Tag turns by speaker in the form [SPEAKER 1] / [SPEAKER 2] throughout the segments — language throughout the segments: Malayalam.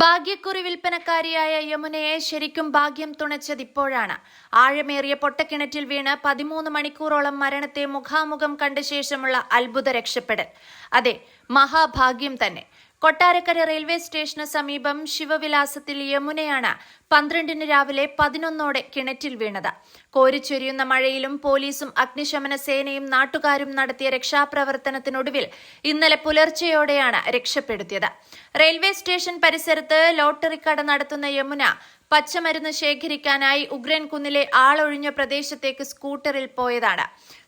[SPEAKER 1] ഭാഗ്യക്കുറി വിൽപ്പനക്കാരിയായ യമുനയെ ശരിക്കും ഭാഗ്യം തുണച്ചത് ഇപ്പോഴാണ്. ആഴമേറിയ പൊട്ടക്കിണറ്റിൽ വീണ് പതിമൂന്ന് മണിക്കൂറോളം മരണത്തെ മുഖാമുഖം കണ്ട ശേഷമുള്ള അത്ഭുത രക്ഷപ്പെടൽ. അതെ മഹാഭാഗ്യം തന്നെ. കൊട്ടാരക്കര റെയിൽവേ സ്റ്റേഷന് സമീപം ശിവവിലാസത്തിൽ യമുനയാണ് പന്ത്രണ്ടിന് രാവിലെ പതിനൊന്നോടെ കിണറ്റിൽ വീണത്. കോരിച്ചൊരിയുന്ന മഴയിലും പോലീസും അഗ്നിശമന സേനയും നാട്ടുകാരും നടത്തിയ രക്ഷാപ്രവർത്തനത്തിനൊടുവിൽ ഇന്നലെ പുലർച്ചെയോടെയാണ് രക്ഷപ്പെടുത്തിയത്. റെയിൽവേ സ്റ്റേഷൻ പരിസരത്ത് ലോട്ടറി കട നടത്തുന്ന യമുന പച്ചമരുന്ന് ശേഖരിക്കാനായി ഉഗ്രൻ കുന്നിലെ ആളൊഴിഞ്ഞ പ്രദേശത്തേക്ക് സ്കൂട്ടറിൽ പോയതാണ്.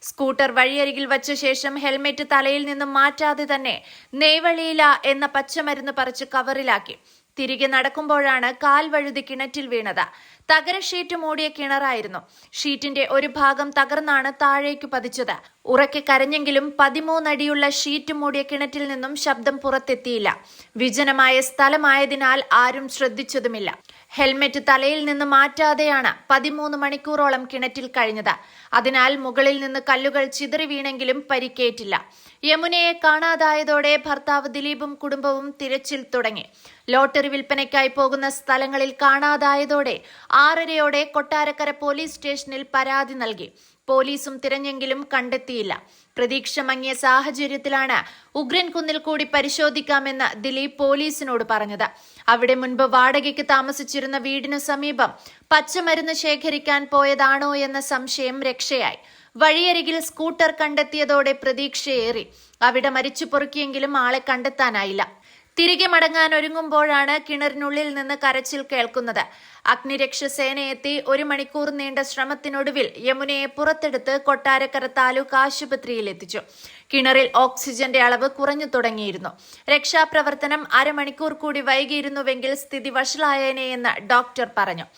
[SPEAKER 1] സ്കൂട്ടർ വഴിയരികിൽ വച്ച ശേഷം ഹെൽമെറ്റ് തലയിൽ നിന്നും മാറ്റാതെ തന്നെ നെയ്വളിയില എന്ന പച്ചമരുന്ന് പറിച്ച് കവറിലാക്കി. തിരികെ നടക്കുമ്പോഴാണ് കാൽ വഴുതി കിണറ്റിൽ വീണത്. തകര ഷീറ്റ് മൂടിയ കിണറായിരുന്നു. ഷീറ്റിന്റെ ഒരു ഭാഗം തകർന്നാണ് താഴേക്ക് പതിച്ചത്. ഉറക്കെ കരഞ്ഞെങ്കിലും പതിമൂന്നടിയുള്ള ഷീറ്റ് മൂടിയ കിണറ്റിൽ നിന്നും ശബ്ദം പുറത്തെത്തിയില്ല. വിജനമായ സ്ഥലമായതിനാൽ ആരും ശ്രദ്ധിച്ചതുമില്ല. ഹെൽമെറ്റ് തലയിൽ നിന്ന് മാറ്റാതെയാണ് പതിമൂന്ന് മണിക്കൂറോളം കിണറ്റിൽ കഴിഞ്ഞത്. അതിനാൽ മുകളിൽ നിന്ന് കല്ലുകൾ ചിതറി വീണെങ്കിലും പരിക്കേറ്റില്ല. യമുനയെ കാണാതായതോടെ ഭർത്താവ് ദിലീപും കുടുംബവും തിരച്ചിൽ തുടങ്ങി. ലോട്ടറി വിൽപ്പനയ്ക്കായി പോകുന്ന സ്ഥലങ്ങളിൽ കാണാതായതോടെ ആറരയോടെ കൊട്ടാരക്കര പോലീസ് സ്റ്റേഷനിൽ പരാതി നൽകി. പോലീസും തിരഞ്ഞെങ്കിലും കണ്ടെത്തിയില്ല. പ്രതീക്ഷ മങ്ങിയ സാഹചര്യത്തിലാണ് ഉഗ്രൻ കുന്നിൽ കൂടി പരിശോധിക്കാമെന്ന് ദിലീപ് പോലീസിനോട് പറഞ്ഞത്. അവിടെ മുൻപ് വാടകയ്ക്ക് താമസിച്ചിരുന്ന വീടിനു സമീപം പച്ചമരുന്ന് ശേഖരിക്കാൻ പോയതാണോ എന്ന സംശയം രക്ഷയായി. വഴിയരികിൽ സ്കൂട്ടർ കണ്ടെത്തിയതോടെ പ്രതീക്ഷയേറി. അവിടെ മരിച്ചു പൊറുക്കിയെങ്കിലും ആളെ കണ്ടെത്താനായില്ല. തിരികെ മടങ്ങാൻ ഒരുങ്ങുമ്പോഴാണ് കിണറിനുള്ളിൽ നിന്ന് കരച്ചിൽ കേൾക്കുന്നത്. അഗ്നിരക്ഷസേന എത്തി ഒരു മണിക്കൂർ നീണ്ട ശ്രമത്തിനൊടുവിൽ യമുനയെ പുറത്തെടുത്ത് കൊട്ടാരക്കര താലൂക്ക് ആശുപത്രിയിൽ എത്തിച്ചു. കിണറിൽ ഓക്സിജന്റെ അളവ് കുറഞ്ഞു തുടങ്ങിയിരുന്നു. രക്ഷാപ്രവർത്തനം അരമണിക്കൂർ കൂടി വൈകിയിരുന്നുവെങ്കിൽ സ്ഥിതി വഷളായേനെയെന്ന് ഡോക്ടർ പറഞ്ഞു.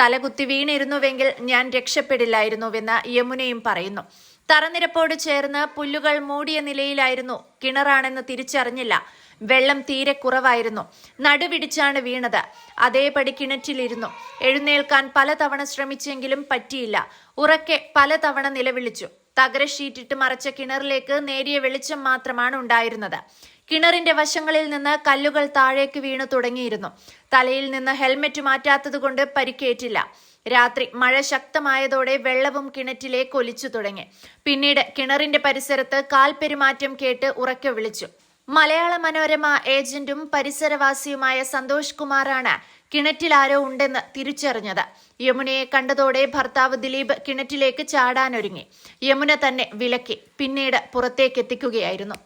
[SPEAKER 1] തലകുത്തി വീണിരുന്നുവെങ്കിൽ ഞാൻ രക്ഷപ്പെടില്ലായിരുന്നുവെന്ന് യമുനയും പറയുന്നു. തറനിരപ്പോട് ചേർന്ന് പുല്ലുകൾ മൂടിയ നിലയിലായിരുന്നു. കിണറാണെന്ന് തിരിച്ചറിഞ്ഞില്ല. വെള്ളം തീരെ കുറവായിരുന്നു. നടുവിടിച്ചാണ് വീണത്. അതേപടി കിണറ്റിലിരുന്നു. എഴുന്നേൽക്കാൻ പലതവണ ശ്രമിച്ചെങ്കിലും പറ്റിയില്ല. ഉറക്കെ പലതവണ നിലവിളിച്ചു. തകര ഷീറ്റിട്ട് മറച്ച കിണറിലേക്ക് നേരിയ വെളിച്ചം മാത്രമാണ് ഉണ്ടായിരുന്നത്. കിണറിന്റെ വശങ്ങളിൽ നിന്ന് കല്ലുകൾ താഴേക്ക് വീണു തുടങ്ങിയിരുന്നു. തലയിൽ നിന്ന് ഹെൽമെറ്റ് മാറ്റാത്തതുകൊണ്ട് പരിക്കേറ്റില്ല. രാത്രി മഴ ശക്തമായതോടെ വെള്ളവും കിണറ്റിലേക്ക് ഒലിച്ചു തുടങ്ങി. പിന്നീട് കിണറിന്റെ പരിസരത്ത് കാൽപെരുമാറ്റം കേട്ട് ഉറക്കെ വിളിച്ചു. മലയാള മനോരമ ഏജന്റും പരിസരവാസിയുമായ സന്തോഷ് കുമാറാണ് കിണറ്റിൽ ആരോ ഉണ്ടെന്ന് തിരിച്ചറിഞ്ഞത്. യമുനയെ കണ്ടതോടെ ഭർത്താവ് ദിലീപ് കിണറ്റിലേക്ക് ചാടാനൊരുങ്ങി. യമുന തന്നെ വിലക്കി പിന്നീട് പുറത്തേക്കെത്തിക്കുകയായിരുന്നു.